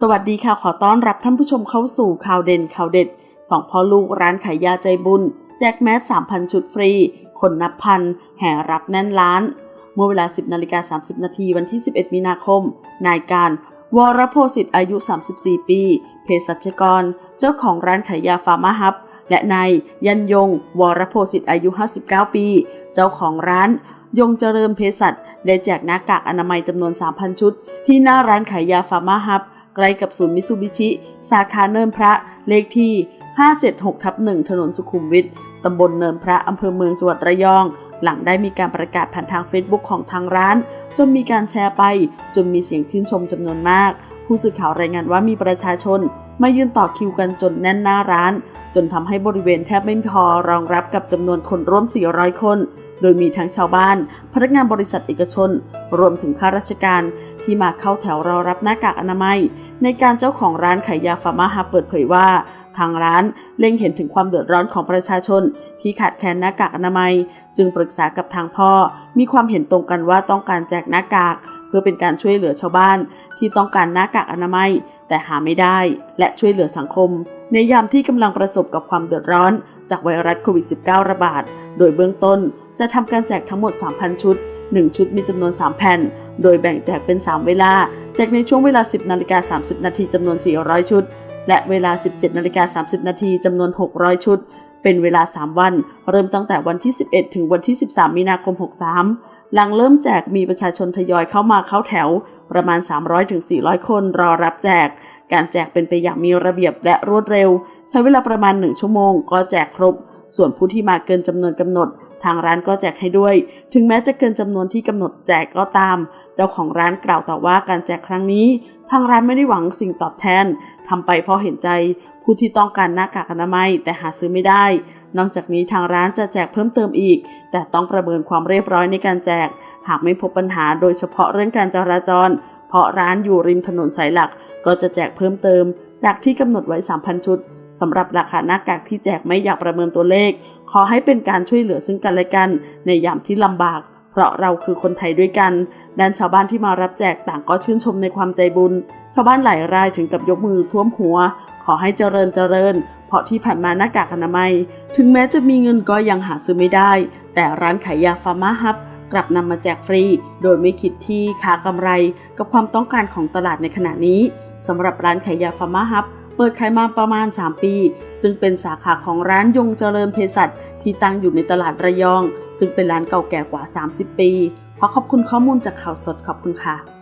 สวัสดีค่ะขอต้อนรับท่านผู้ชมเข้าสู่ข่าวเด่นข่าวเด็ดสองพ่อลูกร้านขายยาใจบุญ แจกแมส3,000ชุดฟรี คนนับพัน แห่รับแน่นล้าน เมื่อเวลา 10นาฬิกา30 นาทีวันที่ 11 มีนาคม นายการ วรโพสิทธิ์อายุ 34 ปีเภสัชกร เจ้าของร้านขายยาฟาร์มาฮับ และนายยันยง วรโพสิทธิ์อายุ 59 ปี เจ้าของร้านยงเจริญเภสัชได้แจกหน้ากากอนามัยจำนวน 3,000 ชุด ที่หน้าร้านขายยาฟาร์มาฮับ ใกล้กับศูนย์มิซูบิชิ สาขาเนินพระเลขที่ 576ทับ1ถนนสุขุมวิทตำบลเนินพระอำเภอเมืองจังหวัดระยอง หลังได้มีการประกาศผ่านทางเฟซบุ๊กของทางร้าน จนมีการแชร์ไป จนมีเสียงชื่นชมจำนวนมาก ผู้สื่อข่าวรายงานว่ามีประชาชนมายืนต่อคิวกันจนแน่นหน้าร้าน จนทำให้บริเวณแทบไม่พอรองรับกับจำนวนคนร่วม 400 คน โดยมีทั้งชาวบ้าน พนักงานบริษัทเอกชน รวมถึงข้าราชการที่มาเข้าแถวรอรับหน้ากากอนามัย ในการเจ้าของร้านขายยาฟาร์มาฮับเปิดเผยว่า ทางร้านเล็งเห็นถึงความเดือดร้อนของประชาชน ที่ขาดแคลนหน้ากากอนามัย จึงปรึกษากับทางพ่อ มีความเห็นตรงกันว่าต้องการแจกหน้ากาก เพื่อเป็นการช่วยเหลือชาวบ้าน ที่ต้องการหน้ากากอนามัย แต่หาไม่ได้ และช่วยเหลือสังคม ในยามที่กำลังประสบกับความเดือดร้อน จากไวรัสโควิด -19 ระบาด โดยเบื้องต้นจะทำการแจกทั้งหมด 3,000 ชุด 1 ชุดมีจำนวน 3 แผ่น โดยแบ่งแจกเป็น 3 เวลา แจกในช่วงเวลา 10นาฬิกา30 นาทีจำนวน 400 ชุด และเวลา 17นาฬิกา30 นาทีจำนวน 600 ชุด เป็นเวลา 3 วัน เริ่มตั้งแต่วันที่ 11 ถึงวันที่ 13 มีนาคม 63 หลังเริ่มแจกมีประชาชนทยอยเข้ามาเข้าแถว ประมาณ 300-400 คนรอรับแจก การแจกเป็นไปอย่างมีระเบียบและรวดเร็ว ใช้เวลาประมาณ 1 ชั่วโมง ก็แจกครบ ส่วนผู้ที่มาเกินจำนวนกำหนด ทางร้านก็แจกให้ด้วย ถึงแม้จะเกินจำนวนที่กำหนดแจกก็ตาม เจ้าของร้านกล่าวต่อว่าการแจกครั้งนี้ ทางร้านไม่ได้หวังสิ่งตอบแทนทำไปเพราะเห็นใจ ผู้ที่ต้องการหน้ากากอนามัยแต่หาซื้อไม่ได้ นอกจากนี้ทางร้านจะแจกเพิ่มเติมอีก แต่ต้องประเมินความเรียบร้อยในการแจก หากไม่พบปัญหาโดยเฉพาะเรื่องการจราจร ราะร้านอยู่ริมถนนสายหลัก ก็จะแจกเพิ่มเติม จากที่กำหนดไว้ 3,000 ชุดสำหรับราคาหน้ากากที่แจกไม่อยากประเมินตัวเลข ขอให้เป็นการช่วยเหลือซึ่งกันและกัน ในยามที่ลำบาก เพราะเราคือคนไทยด้วยกันด้านชาวบ้านที่มารับแจกต่างก็ชื่นชมในความใจบุญ ชาวบ้านหลายรายถึงกับยกมือท่วมหัว ขอให้เจริญเจริญ เพราะที่ผ่านมาหน้ากากอนามัย ถึงแม้จะมีเงินก็ยังหาซื้อไม่ได้ แต่ร้านขายยาฟาร์มาฮับ กลับนำมาแจกฟรี โดยไม่คิดที่ค้ากำไรกับความต้องการของตลาดในขณะนี้สำหรับร้านขายยาฟาร์มาฮับเปิดขายมาประมาณ 3 ปี ซึ่งเป็นสาขาของร้านยงเจริญเภสัชที่ตั้งอยู่ในตลาดระยอง ซึ่งเป็นร้านเก่าแก่กว่า 30 ปี ขอขอบคุณข้อมูลจากข่าวสดขอบคุณค่ะ